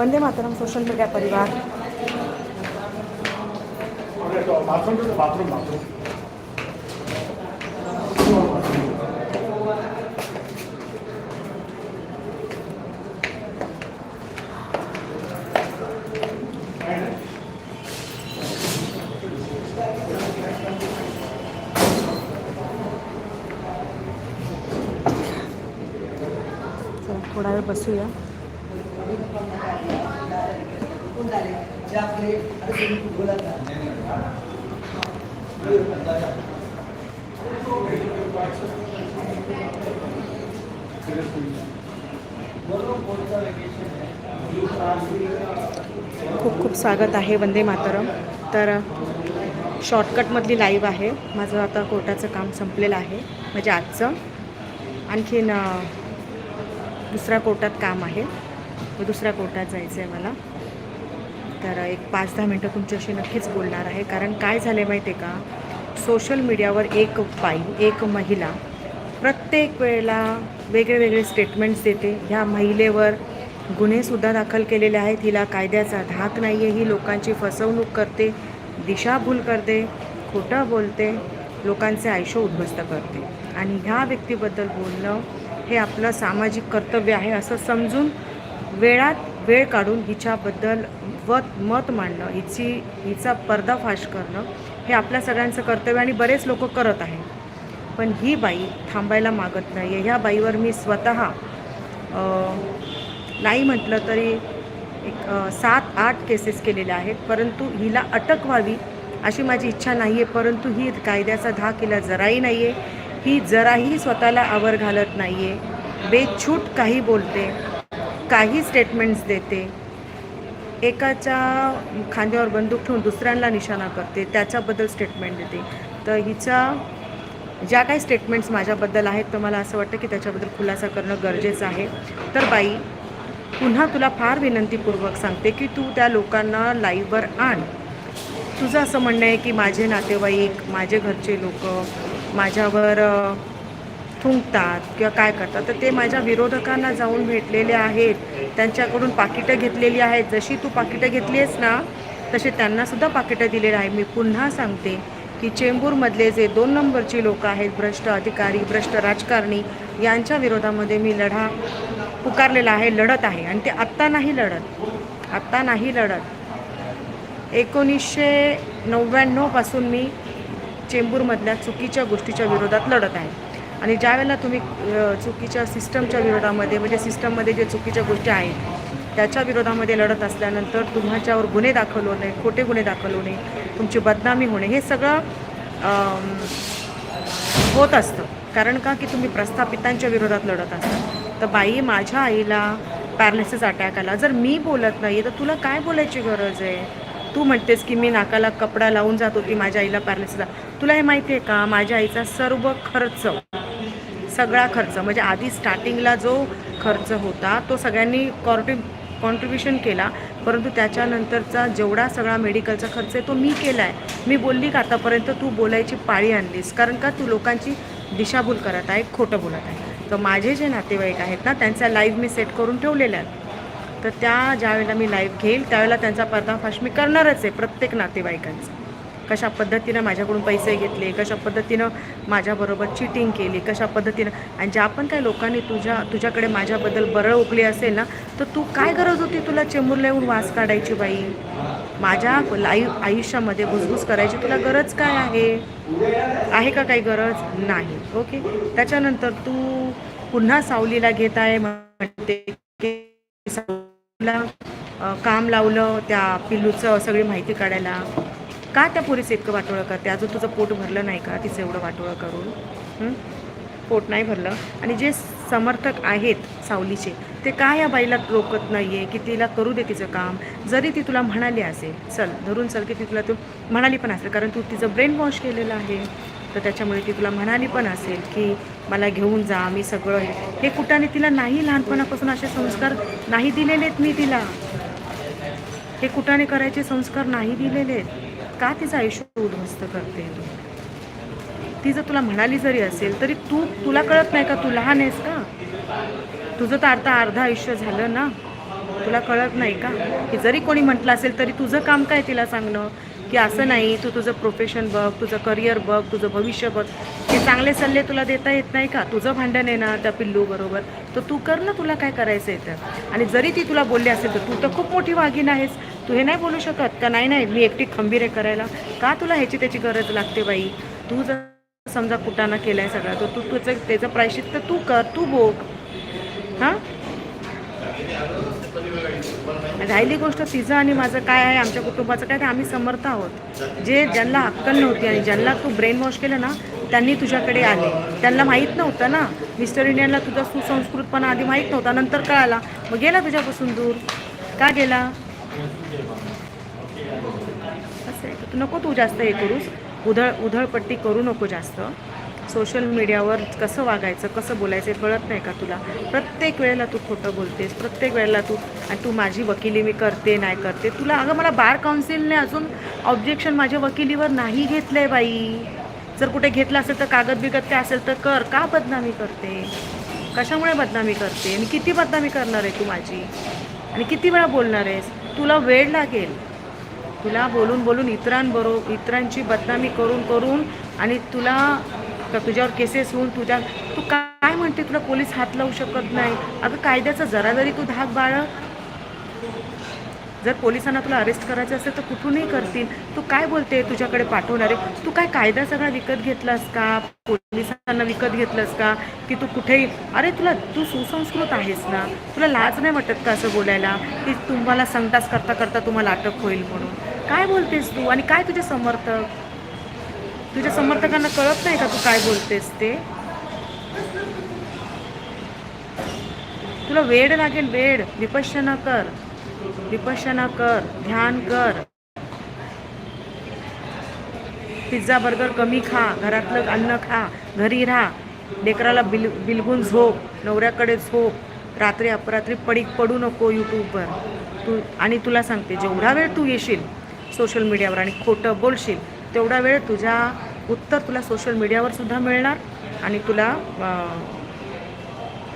Vande Mataram social media परिवार थोडा वेळ बसूया खूप खूप स्वागत आहे वंदे मातरम तर शॉर्टकटमधली लाईव्ह आहे माझं आता कोर्टाचं काम संपलेलं आहे म्हणजे आजचं आणखीन दुसऱ्या कोर्टात काम आहे व दुसऱ्या कोर्टात जायचं आहे मला तर एक पाच दहा मिनटं तुमच्याशी नक्कीच बोलणार आहे कारण काय झालं माहिती आहे का सोशल मीडियावर एक बाई एक महिला प्रत्येक वेळेला वेगळे वेगळे स्टेटमेंट्स देते ह्या महिलेवर गुन्हेसुद्धा दाखल केलेले आहेत हिला कायद्याचा धाक नाही आहे ही लोकांची फसवणूक करते दिशाभूल करते खोटं बोलते लोकांचे आयुष्य उद्ध्वस्त करते आणि ह्या व्यक्तीबद्दल बोलणं हे आपलं सामाजिक कर्तव्य आहे असं समजून वेळात वेळ काढून हिच्याबद्दल वत मत मांडणं हिची हिचा पर्दाफाश करणं हे आपल्या सगळ्यांचं कर्तव्य आणि बरेच लोक करत आहे पण ही बाई थांबायला मागत नाही आहे ह्या बाईवर मी स्वत नाही म्हटलं तरी एक सात आठ केसेस केलेल्या आहेत परंतु हिला अटक व्हावी अशी माझी इच्छा नाही आहे परंतु ही कायद्याचा धाक हिला जराही नाही आहे ही जराही स्वतःला आवर घालत नाही आहे बेछूट काही बोलते काही स्टेटमेंट्स देते एकाच्या खांद्यावर बंदूक ठेवून दुसऱ्यांना निशाणा करते त्याच्याबद्दल स्टेटमेंट देते तर हिच्या ज्या काही स्टेटमेंट्स माझ्याबद्दल आहेत तर मला असं वाटतं की त्याच्याबद्दल खुलासा करणं गरजेचं आहे तर बाई पुन्हा तुला फार विनंतीपूर्वक सांगते की तू त्या लोकांना लाईव्हवर आण तुझं असं म्हणणं आहे की माझे नातेवाईक माझे घरचे लोक माझ्यावर थुंकतात किंवा काय करतात तर ते माझ्या विरोधकांना जाऊन भेटलेले आहेत त्यांच्याकडून पाकिटं घेतलेली आहेत जशी तू पाकिटं घेतली आहेस ना तसे त्यांनासुद्धा पाकिटं दिलेलं आहे मी पुन्हा सांगते की चेंबूरमधले जे दोन नंबरचे लोक आहेत भ्रष्ट अधिकारी भ्रष्ट राजकारणी यांच्या विरोधामध्ये मी लढा पुकारलेला आहे लढत आहे आणि ते आत्ता नाही लढत आत्ता नाही लढत एकोणीसशे नव्याण्णवपासून मी चेंबूरमधल्या चुकीच्या गोष्टीच्या विरोधात लढत आहे आणि ज्यावेळेला तुम्ही चुकीच्या सिस्टमच्या विरोधामध्ये म्हणजे सिस्टममध्ये जे चुकीच्या गोष्टी आहेत त्याच्या विरोधामध्ये लढत असल्यानंतर तुमच्यावर गुन्हे दाखल होणे खोटे गुन्हे दाखल होणे तुमची बदनामी होणे हे सगळं होत असतं कारण का की तुम्ही प्रस्थापितांच्या विरोधात लढत असता तर बाई माझ्या आईला पॅरलिसिस अटॅक आला जर मी बोलत नाही तर तुला काय बोलायची गरज आहे तू म्हणतेस की मी नाकाला कपडा लावून जात होती माझ्या आईला पॅरलिसिस तुला हे माहिती आहे का माझ्या आईचा सर्व खर्च सगळा खर्च म्हणजे आधी स्टार्टिंगला जो खर्च होता तो सगळ्यांनी कॉर्टि कॉन्ट्रीब्युशन केला परंतु त्याच्यानंतरचा जेवढा सगळा मेडिकलचा खर्च आहे तो मी केला आहे मी बोलली का आतापर्यंत तू बोलायची पाळी आणलीस कारण का तू लोकांची दिशाभूल करत आहे खोटं बोलत आहे तर माझे जे नातेवाईक आहेत ना त्यांचा लाईव्ह मी सेट करून ठेवलेला आहे तर त्या ज्यावेळेला मी लाईव्ह घेईल त्यावेळेला त्यांचा पर्दाफाश मी करणारच आहे प्रत्येक नातेवाईकांचा कशा पद्धतीनं माझ्याकडून पैसे घेतले कशा पद्धतीनं माझ्याबरोबर चिटिंग केली कशा पद्धतीनं आणि ज्या पण काही लोकांनी तुझ्या तुझ्याकडे माझ्याबद्दल बरं उकली असेल ना तर तू काय गरज होती तुला चेंबूरला येऊन वास काढायची बाई माझ्या लाईफ आयुष्यामध्ये घुसघुस करायची तुला गरज काय आहे आहे का काही गरज नाही ओके त्याच्यानंतर तू पुन्हा सावलीला घेत आहे म्हणते काम लावलं त्या पिल्लूचं सगळी माहिती काढायला का त्या पुरीचं इतकं वाटोळं करते अजून तुझं पोट भरलं नाही का तिचं एवढं वाटोळं करून पोट नाही भरलं आणि जे समर्थक आहेत सावलीचे ते का या बाईला रोकत नाही आहे की तिला करू दे तिचं काम जरी ती तुला म्हणाली असेल चल धरून चल की ती तुला तू म्हणाली पण असेल कारण तू तिचं ब्रेन वॉश केलेलं आहे तर त्याच्यामुळे ती तुला म्हणाली पण असेल की मला घेऊन जा मी सगळं हे कुटाने तिला नाही लहानपणापासून असे संस्कार नाही दिलेलेत मी तिला हे कुठाने करायचे संस्कार नाही दिलेले आहेत का तिचं आयुष्य उद्ध्वस्त करते ती जर तुला म्हणाली जरी असेल तरी तू तुला कळत नाही का तू लहान आहेस का तुझं तर आता अर्धा आयुष्य झालं ना तुला कळत नाही का की जरी कोणी म्हटलं असेल तरी तुझं काम काय तिला सांगणं की असं नाही तू तुझं प्रोफेशन बघ तुझं करिअर बघ तुझं भविष्य बघ हे चांगले सल्ले तुला देता येत नाही का तुझं भांडण आहे ना त्या पिल्लूबरोबर तर तू कर ना तुला काय करायचं आहे तर आणि जरी ती तुला बोलली असेल तर तू तर खूप मोठी वाघीण आहेस तू हे नाही बोलू शकत का नाही नाही मी एकटी खंबीर आहे करायला का तुला ह्याची त्याची गरज लागते बाई तू जर समजा कुटाना केलाय सगळा तर तू तुझं त्याचं प्रायशित तर तू कर तू बोग हां म्हणजे राहिली गोष्ट तिचं आणि माझं काय आहे आमच्या कुटुंबाचं काय ते आम्ही समर्थ आहोत जे ज्यांना अक्कल नव्हती आणि ज्यांना तू ब्रेन वॉश केलं ना त्यांनी तुझ्याकडे आले त्यांना माहीत नव्हतं ना मिस्टर इंडियनला तुझा सुसंस्कृतपणा आधी माहीत नव्हता नंतर कळाला मग गेला तुझ्यापासून दूर का गेला तर तू नको तू जास्त हे करूस उधळ उधळपट्टी करू नको जास्त सोशल मीडियावर कसं वागायचं कसं बोलायचं कळत नाही का तुला प्रत्येक वेळेला तू खोटं बोलतेस प्रत्येक वेळेला तू आणि तू माझी वकिली मी करते नाही करते तुला अगं मला बार काउन्सिलने अजून ऑब्जेक्शन माझ्या वकिलीवर नाही घेतलं आहे बाई जर कुठे घेतलं असेल तर कागद बिगद ते असेल तर कर का बदनामी करते कशामुळे बदनामी करते आणि किती बदनामी करणार आहे तू माझी आणि किती वेळा बोलणार आहेस तुला वेळ लागेल तुला बोलून बोलून इतरांबरो इतरांची बदनामी करून करून आणि तुला तुझ्यावर केसेस होऊन तुझ्या तू काय म्हणते तुला पोलीस हात लावू शकत नाही अगं कायद्याचा जरा जरी तू धाक बाळ जर पोलिसांना तुला अरेस्ट करायचं असेल तर कुठूनही करतील तू काय बोलते तुझ्याकडे पाठवणारे तू काय कायदा सगळा विकत घेतलास का पोलिसांना विकत घेतलंस का की तू कुठेही अरे तुला तू सुसंस्कृत आहेस ना तुला लाज नाही वाटत का असं बोलायला की तुम्हाला संतास करता करता तुम्हाला अटक होईल म्हणून काय बोलतेस तू आणि काय तुझे समर्थक तुझ्या समर्थकांना कळत नाही का तू काय बोलतेस ते तुला वेड लागेल वेळ वेड न कर विपशना कर ध्यान कर पिझ्झा बर्गर कमी खा घरातलं अन्न खा घरी राहा लेकराला बिल बिलगून झोप नवऱ्याकडे झोप रात्री अपरात्री पडीक पडू नको यूट्यूबवर तू आणि तुला सांगते जेवढा वेळ तू येशील सोशल मीडियावर आणि खोटं बोलशील तेवढा वेळ तुझ्या उत्तर तुला सोशल मीडियावर सुद्धा मिळणार आणि तुला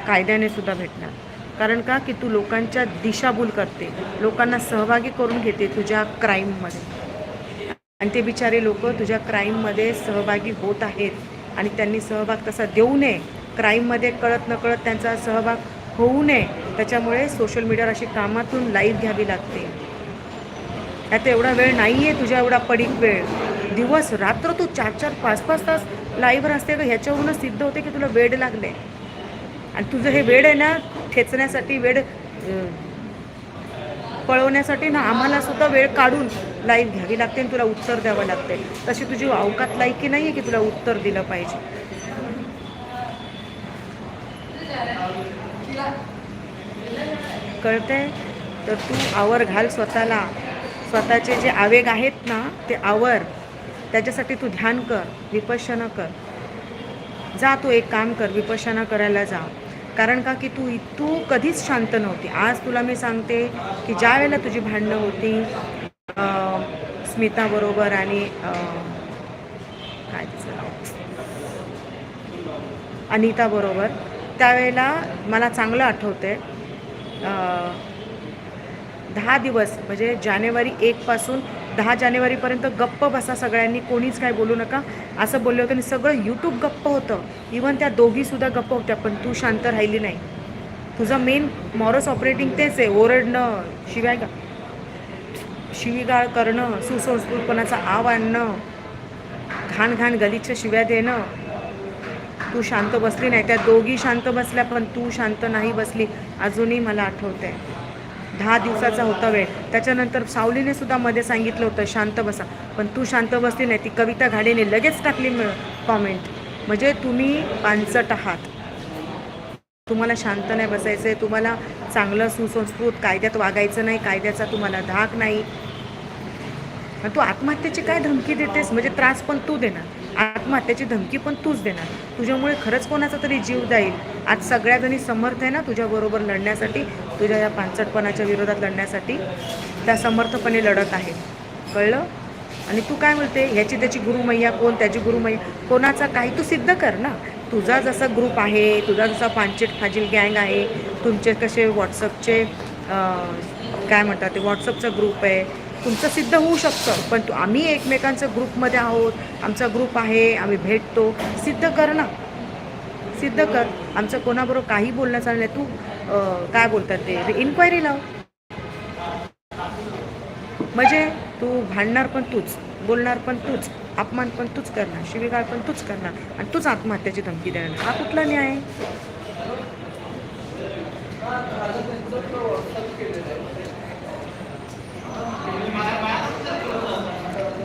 कायद्याने सुद्धा भेटणार कारण का की तू लोकांच्या दिशाभूल करते लोकांना सहभागी करून घेते तुझ्या क्राईममध्ये आणि ते बिचारे लोक तुझ्या क्राईममध्ये सहभागी होत आहेत आणि त्यांनी सहभाग तसा देऊ नये क्राईममध्ये कळत नकळत त्यांचा सहभाग होऊ नये त्याच्यामुळे सोशल मीडियावर अशी कामातून लाईव्ह घ्यावी लागते आता एवढा वेळ नाही आहे तुझ्या एवढा पडीक वेळ दिवस रात्र तू चार चार पाच पाच तास लाईव्ह असते का ह्याच्यावरूनच सिद्ध होते की तुला वेळ लागले आणि तुझं हे वेड आहे ना ठेचण्यासाठी वेळ पळवण्यासाठी ना आम्हाला सुद्धा वेळ काढून लाईन घ्यावी लागते आणि तुला उत्तर द्यावं लागते तशी तुझी अवकात लायकी नाही आहे की तुला उत्तर दिलं पाहिजे कळतंय तर तू आवर घाल स्वतःला स्वतःचे जे आवेग आहेत ना ते आवर त्याच्यासाठी तू ध्यान कर विपशनं कर जा तू एक काम कर विपशना करायला जा कारण का की तू तू कधीच शांत नव्हती आज तुला मी सांगते की ज्या वेळेला तुझी भांडणं होती स्मिताबरोबर आणि काय तिचं अनिताबरोबर त्यावेळेला मला चांगलं आठवते दहा दिवस म्हणजे जानेवारी एकपासून दहा जानेवारीपर्यंत गप्प बसा सगळ्यांनी कोणीच काय बोलू नका असं बोलले होते आणि सगळं यूट्यूब गप्प होतं इवन त्या दोघीसुद्धा गप्प होत्या पण तू शांत राहिली नाही तुझं मेन मॉरस ऑपरेटिंग तेच आहे ओरडणं शिवाय का शिवीगाळ करणं सुसंस्कृतपणाचा आव आणणं घाण घाण गलिच्छ शिव्या देणं तू शांत बसली नाही त्या दोघी शांत बसल्या पण तू शांत नाही बसली अजूनही मला आठवतंय दहा दिवसाचा होता वेळ त्याच्यानंतर सावलीने सुद्धा मध्ये सांगितलं होतं शांत बसा पण तू शांत बसली नाही ती कविता घाडीने लगेच टाकली कॉमेंट म्हणजे तुम्ही पांचट आहात तुम्हाला शांत नाही बसायचं आहे तुम्हाला चांगलं सुसंस्कृत कायद्यात वागायचं नाही कायद्याचा तुम्हाला धाक नाही तू आत्महत्येची काय धमकी देतेस म्हणजे त्रास पण तू देणार आत्महत्याची धमकी पण तूच देणार तुझ्यामुळे खरंच कोणाचा तरी जीव जाईल आज सगळ्या जणी समर्थ आहे ना तुझ्याबरोबर लढण्यासाठी तुझ्या या पानसटपणाच्या विरोधात लढण्यासाठी त्या समर्थपणे लढत आहे कळलं आणि तू काय म्हणते ह्याची त्याची गुरुमैया कोण त्याची गुरुमैया कोणाचा काही तू सिद्ध कर ना तुझा जसा ग्रुप आहे तुझा जसा पानचेट फाजील गँग आहे तुमचे कसे व्हॉट्सअपचे काय म्हणतात ते व्हॉट्सअपचा ग्रुप आहे तुमचं सिद्ध होऊ शकतं पण तू आम्ही एकमेकांचं ग्रुपमध्ये आहोत आमचा ग्रुप आहे आम्ही भेटतो सिद्ध कर ना सिद्ध कर आमचं कोणाबरोबर काही बोलणं चाललं तू काय बोलतात ते इन्क्वायरी लाव म्हणजे तू भांडणार पण तूच बोलणार पण तूच अपमान पण तूच करणार शिवीगाळ पण तूच करणार आणि तूच आत्महत्याची धमकी देणार हा कुठला न्याय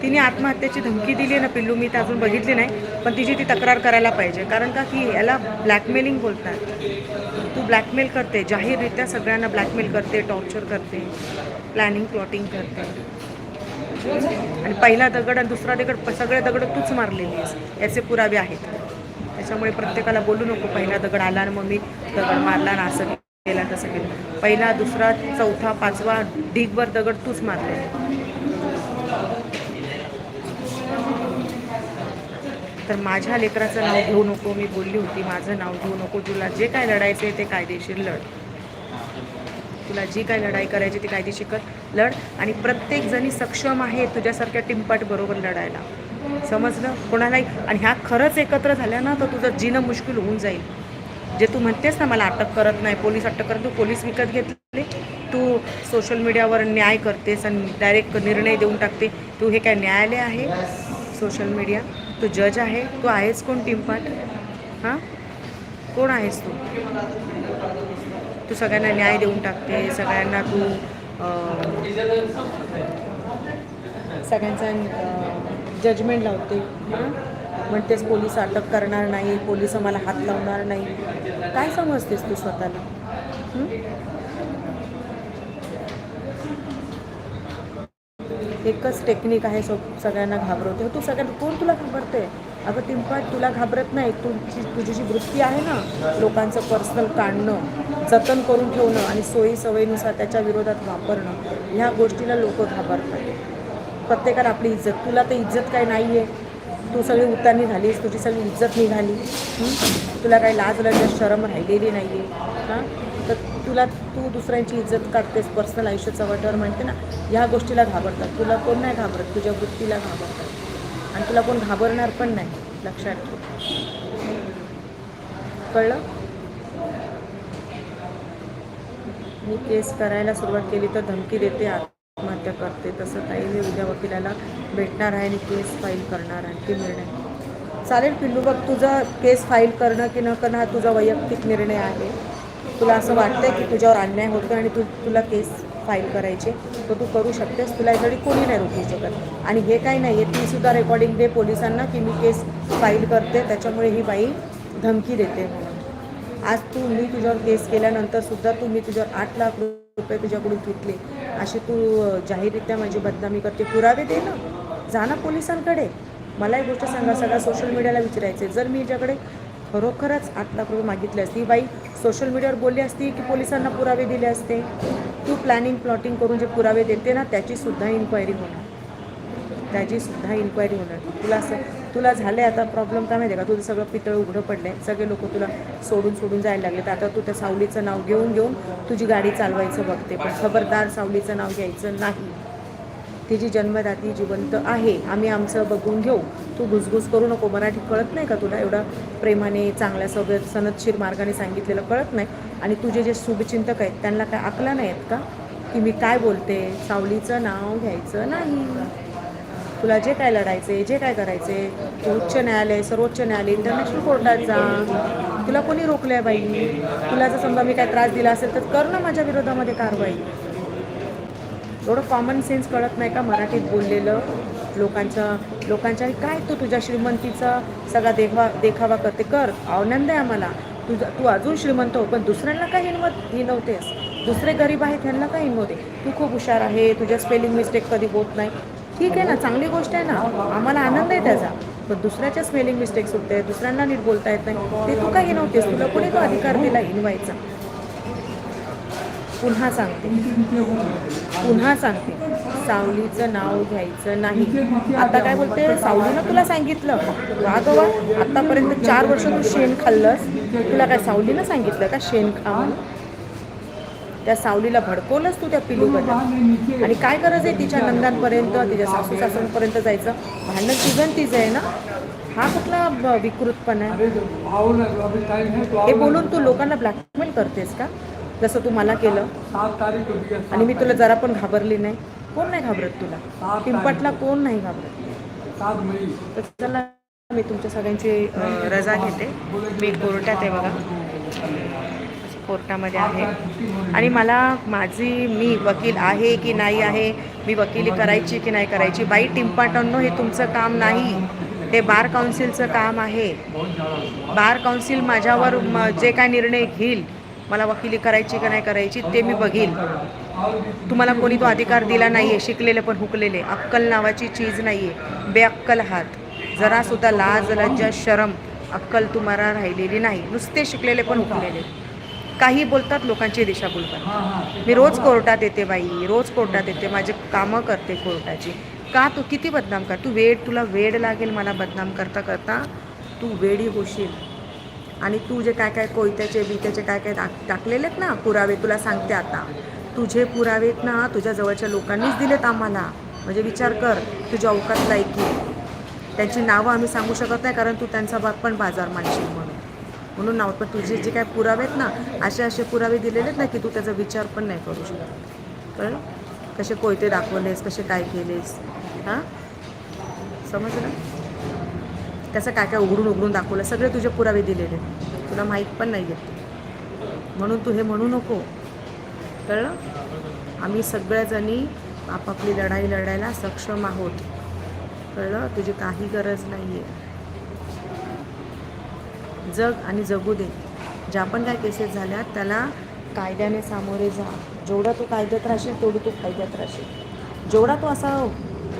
तिने आत्महत्येची धमकी दिली आहे ना पिल्लू मी तर अजून बघितली नाही पण तिची ती तक्रार करायला पाहिजे कारण का की याला ब्लॅकमेलिंग बोलतात तू ब्लॅकमेल करते जाहीररित्या सगळ्यांना ब्लॅकमेल करते टॉर्चर करते प्लॅनिंग प्लॉटिंग करते आणि पहिला दगड आणि दुसरा दगड सगळे दगड तूच मारलेली आहेस याचे पुरावे आहेत त्याच्यामुळे प्रत्येकाला बोलू नको पहिला दगड आला आणि मग मी दगड मारला ना असं केला तसं केलं पहिला दुसरा चौथा पाचवा ढीगभर दगड तूच मारलेला तर माझ्या लेकराचं नाव घेऊ नको मी बोलली होती माझं नाव घेऊ नको तुला जे काय लढायचं आहे ते कायदेशीर लढ तुला जी काय लढाई करायची ती कायदेशीर कर लढ आणि प्रत्येक जणी सक्षम आहे तुझ्यासारख्या टिंपाट बरोबर लढायला समजलं कोणालाही आणि ह्या खरंच एकत्र झाल्या ना तर तुझं जीणं मुश्किल होऊन जाईल जे तू म्हणतेस ना मला अटक करत नाही पोलीस अटक करत तू पोलीस विकत घेतले तू सोशल मीडियावर न्याय करतेस आणि डायरेक्ट निर्णय देऊन टाकते तू हे काय न्यायालय आहे सोशल मीडिया तो जज आहे तू आहेस कोण पार्ट हां कोण आहेस तू तू सगळ्यांना न्याय देऊन टाकते सगळ्यांना तू सगळ्यांचा जजमेंट लावते म्हणतेस पोलीस अटक करणार नाही पोलीस आम्हाला हात लावणार नाही काय समजतेस तू स्वतःला एकच टेक्निक आहे सो सगळ्यांना घाबरवते तू सगळ्यांना कोण तुला घाबरते अगं तिंपट तुला घाबरत नाही तुझी तुझी जी वृत्ती आहे ना लोकांचं पर्सनल काढणं जतन करून ठेवणं आणि सोयी सवयीनुसार त्याच्या विरोधात वापरणं ह्या गोष्टीला लोक घाबरतात प्रत्येकाला आपली इज्जत तुला तर इज्जत काही नाही आहे तू सगळी उतारणी झालीस तुझी सगळी इज्जत निघाली तुला काही लाज लागली शरम राहिलेली नाही आहे हां तुला तू दुसऱ्यांची इज्जत काढतेस पर्सनल आयुष्याचा वाटावर म्हणते ना ह्या गोष्टीला घाबरतात तुला कोण नाही घाबरत तुझ्या वृत्तीला घाबरतात आणि तुला कोण घाबरणार पण नाही लक्षात ठेव कळलं मी केस करायला सुरुवात केली तर धमकी देते आत्महत्या करते तसं काही मी उद्या वकिलाला भेटणार आहे आणि केस फाईल करणार आहे की निर्णय चालेल पिल्लू बघ तुझा केस फाईल करणं की न करणं हा तुझा वैयक्तिक निर्णय आहे तुला असं वाटतं की तुझ्यावर अन्याय होतो आणि तू तुला केस फाईल करायचे तर तू करू शकतेस तुला याच्यासाठी कोणी नाही रोखू शकत आणि हे काही नाही आहे तीसुद्धा रेकॉर्डिंग दे पोलिसांना की मी केस फाईल करते त्याच्यामुळे ही बाई धमकी देते आज तू मी तुझ्यावर केस केल्यानंतरसुद्धा तू मी तुझ्यावर आठ लाख रुपये तुझ्याकडून घेतले अशी तू जाहीररित्या माझी बदनामी करते पुरावे दे ना जा ना पोलिसांकडे मला एक गोष्ट सांगा सगळ्या सोशल मीडियाला विचारायचे जर मी ज्याकडे खरोखरच आत्ताकडून मागितली ही बाई सोशल मीडियावर बोलली असती की पोलिसांना पुरावे दिले असते तू प्लॅनिंग प्लॉटिंग करून जे पुरावे देते ना त्याचीसुद्धा इन्क्वायरी होणार त्याचीसुद्धा इन्क्वायरी होणार तुला असं तुला झालं आता प्रॉब्लेम काय माहिती का तुझं सगळं पितळ उघडं पडलं आहे सगळे लोक तुला सोडून सोडून जायला लागले तर आता तू त्या सावलीचं नाव घेऊन घेऊन तुझी गाडी चालवायचं बघते पण खबरदार सावलीचं नाव घ्यायचं नाही तिची जन्मदाती जिवंत आहे आम्ही आमचं बघून घेऊ तू घुसघुस करू नको मराठी कळत नाही का तुला एवढा प्रेमाने चांगल्या सग सनदशीर मार्गाने सांगितलेलं कळत नाही आणि तुझे जे शुभचिंतक आहेत त्यांना काय आकला नाही आहेत का की मी काय बोलते सावलीचं नाव घ्यायचं नाही तुला जे काय लढायचे जे काय करायचे तू उच्च न्यायालय सर्वोच्च न्यायालय इंटरनॅशनल कोर्टात जा तुला कोणी रोखलं आहे बाई तुला जर समजा मी काय त्रास दिला असेल तर कर ना माझ्या विरोधामध्ये कारवाई एवढं कॉमन सेन्स कळत नाही का मराठीत बोललेलं लोकांच्या लोकांच्या काय तू तुझ्या श्रीमंतीचा सगळा देखवा देखावा करते कर आनंद आहे आम्हाला तुझा तू अजून श्रीमंत हो पण दुसऱ्यांना काय हिनवत हिनवतेस दुसरे गरीब आहेत त्यांना काय हिनवते तू खूप हुशार आहे तुझ्या स्पेलिंग मिस्टेक कधी होत नाही ठीक आहे ना चांगली गोष्ट आहे ना आम्हाला आनंद आहे त्याचा पण दुसऱ्याच्या स्पेलिंग मिस्टेक्स होते दुसऱ्यांना नीट बोलता येत नाही ते तू काय हिनवतेस तुला कोणी तो अधिकार दिला हिनवायचा पुन्हा सांगते पुन्हा सांगते सावलीचं नाव घ्यायचं नाही आता काय बोलते सावलीनं तुला सांगितलं राघवा आतापर्यंत चार वर्ष तू शेण खाल्लंस तुला काय सावलीनं सांगितलं का शेण खा त्या सावलीला भडकवलंच तू त्या पिलूकडे आणि काय गरज आहे तिच्या नंदांपर्यंत तिच्या सासू सासूंपर्यंत जायचं भांडण तिघन तिचं आहे ना हा कुठला विकृतपणा आहे हे बोलून तू लोकांना ब्लॅकमेल करतेस का जसं तू मला केलं आणि मी तुला जरा पण घाबरली नाही कोण नाही घाबरत तुला पिंपटला कोण नाही घाबरत तर चला मी तुमच्या सगळ्यांची रजा घेते मी कोर्टात आहे बघा कोर्टामध्ये आहे आणि मला माझी मी वकील आहे की नाही आहे मी वकिली करायची की नाही करायची बाई टिंपाटन्नो हे तुमचं काम नाही ते बार काउन्सिलचं काम आहे बार काउन्सिल माझ्यावर जे काय निर्णय घेईल मला वकिली करायची का नाही करायची ते मी बघेल तुम्हाला कोणी तो अधिकार दिला नाही आहे शिकलेले पण हुकलेले अक्कल नावाची चीज नाही आहे बेअक्कल हात जरासुद्धा लाज लज्जा शरम अक्कल तुम्हाला राहिलेली नाही नुसते शिकलेले पण हुकलेले काही बोलतात लोकांची दिशा बोलतात मी रोज कोर्टात येते बाई रोज कोर्टात येते माझे कामं करते कोर्टाची का तू किती बदनाम कर तू वेड तुला वेड लागेल मला बदनाम करता करता तू वेडी होशील आणि तू जे काय काय कोयत्याचे बित्याचे काय काय टाक टाकलेलेत ना पुरावे तुला सांगते आता तुझे पुरावे ना तुझ्या जवळच्या लोकांनीच दिलेत आम्हाला म्हणजे विचार कर तुझ्या अवकात लायकी त्यांची नावं आम्ही सांगू शकत नाही कारण तू त्यांचा भाग पण बाजार मानशील म्हणून म्हणून नाव पण तुझे जे काय पुरावे आहेत ना असे असे पुरावे दिलेले आहेत ना की तू त्याचा विचार पण नाही करू शकत कारण कसे कोयते दाखवलेस कसे काय केलेस हां समजलं त्याचं काय काय उघडून उघडून दाखवलं सगळे तुझे पुरावे दिलेले तुला माहीत पण नाही आहेत म्हणून तू हे म्हणू नको कळलं आम्ही सगळ्याजणी आपापली लढाई लढायला सक्षम आहोत कळलं तुझी काही गरज नाही आहे जग आणि जगू दे ज्या पण काय केसेस झाल्या त्याला कायद्याने सामोरे जा जेवढा तू कायद्यात राहशील तेवढी तू कायद्यात राहशील जेवढा तू असा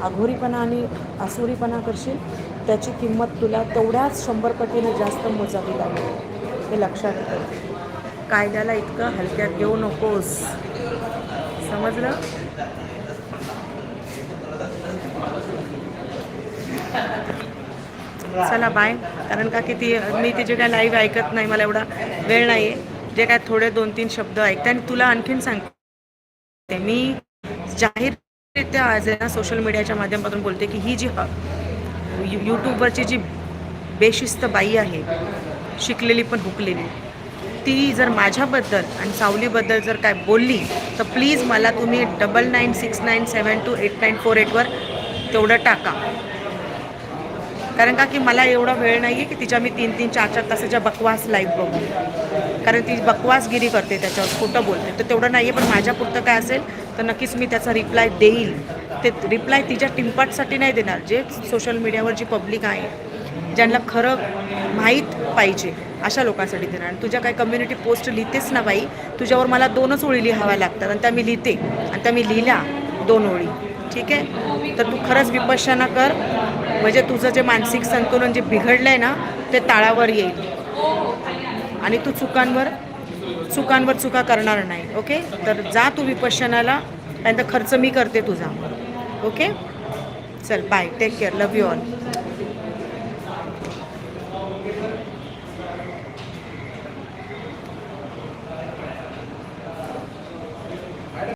अघोरीपणा आणि आसुरीपणा करशील त्याची किंमत तुला तेवढ्याच शंभर पटीने जास्त मोजावी लागेल हे लक्षात ठेव कायद्याला इतकं हलक्यात घेऊ नकोस समजलं चला बाय कारण का किती मी तिचे काय लाईव्ह ऐकत नाही मला एवढा वेळ नाही जे काय थोडे दोन तीन शब्द ऐकते आणि तुला आणखीन सांगते मी जाहीर आज सोशल मीडियाच्या माध्यमातून बोलते की ही जी यूट्यूबवरची जी बेशिस्त बाई आहे शिकलेली पण हुकलेली ती जर माझ्याबद्दल आणि सावलीबद्दल जर काय बोलली तर प्लीज मला तुम्ही double nine six nine seven two eight nine four एटवर तेवढं टाका कारण का की मला एवढा वेळ नाही आहे की तिच्या मी तीन तीन चार चार तासाच्या बकवास लाईव्ह बघू कारण ती बकवासगिरी करते त्याच्यावर खोटं बोलते तर तेवढं नाही आहे पण माझ्यापुरतं काय असेल तर नक्कीच मी त्याचा रिप्लाय देईल ते रिप्लाय तिच्या टिंपाटसाठी नाही देणार जे सोशल मीडियावर जी पब्लिक आहे ज्यांना खरं माहीत पाहिजे अशा लोकांसाठी देणार आणि तुझ्या काही कम्युनिटी पोस्ट लिहितेस ना बाई तुझ्यावर मला दोनच ओळी लिहाव्या लागतात आणि त्या मी लिहिते आणि त्या मी लिहिल्या दोन ओळी ठीक आहे तर तू खरंच विपश्यना कर म्हणजे तुझं जे मानसिक संतुलन जे बिघडलं आहे ना ते ताळावर येईल आणि तू चुकांवर चुकांवर चुका करणार नाही ओके तर जा तू विपश्यनाला त्यानंतर खर्च मी करते तुझा Okay? So, bye. Take care. Love you all.